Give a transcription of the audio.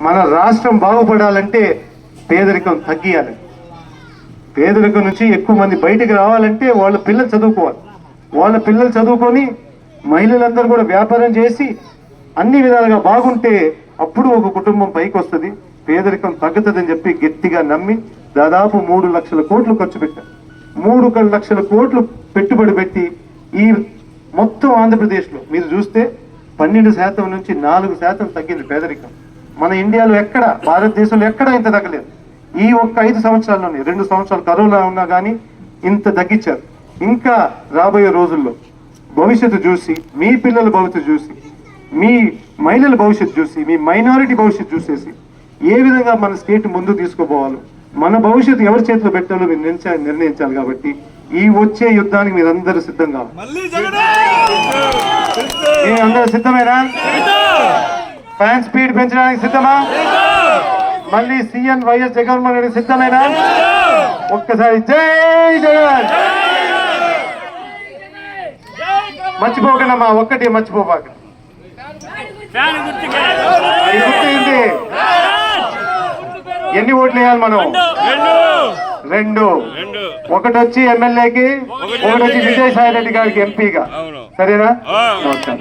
మన రాష్ట్రం బాగుపడాలంటే పేదరికం తగ్గియాలి. పేదరికం నుంచి ఎక్కువ మంది బయటికి రావాలంటే వాళ్ళ పిల్లలు చదువుకోవాలి. వాళ్ళ పిల్లలు చదువుకొని మహిళలందరూ కూడా వ్యాపారం చేసి అన్ని విధాలుగా బాగుంటే అప్పుడు ఒక కుటుంబం పైకి వస్తుంది. పేదరికం తగ్గుతుందని చెప్పి గట్టిగా నమ్మి దాదాపు మూడు లక్షల కోట్లు ఖర్చు పెట్టారు మూడు లక్షల కోట్లు పెట్టుబడి పెట్టి ఈ మొత్తం ఆంధ్రప్రదేశ్లో మీరు చూస్తే పన్నెండు శాతం నుంచి నాలుగు శాతం తగ్గింది పేదరికం. మన ఇండియాలో ఎక్కడ భారతదేశంలో ఎక్కడ ఇంత తగ్గలేదు. ఈ ఒక్క ఐదు సంవత్సరాల్లోనే రెండు సంవత్సరాలు కరోనా ఉన్నా కానీ ఇంత తగ్గించారు. ఇంకా రాబోయే రోజుల్లో భవిష్యత్తు చూసి మీ పిల్లల భవిష్యత్తు చూసి మీ మహిళల భవిష్యత్తు చూసి మీ మైనారిటీ భవిష్యత్తు చూసేసి ఏ విధంగా మన స్టేట్ ముందు తీసుకుపోవాలో మన భవిష్యత్తు ఎవరి చేతిలో పెట్టాలో మీరు నిర్ణయించాలి నిర్ణయించాలి కాబట్టి ఈ వచ్చే యుద్ధానికి మీరందరూ సిద్ధం కావాలి మళ్ళీ జగనే ఏ అందరూ సిద్ధమేనా? ఫ్యాన్ స్పీడ్ పెంచడానికి సిద్ధమా? మళ్ళీ సీఎం వైఎస్ జగన్మోహన్ రెడ్డి సిద్ధమేనా? ఒక్కసారి జై జగన్! మర్చిపోకండి అమ్మా ఒక్కటి గుర్తయింది. ఎన్ని ఓట్లు వేయాలి మనం? రెండు. ఒకటి వచ్చి ఎమ్మెల్యేకి ఒకటి వచ్చి విజయసాయి రెడ్డి గారికి ఎంపీగా. అవును. సరేనా. నమస్కారం.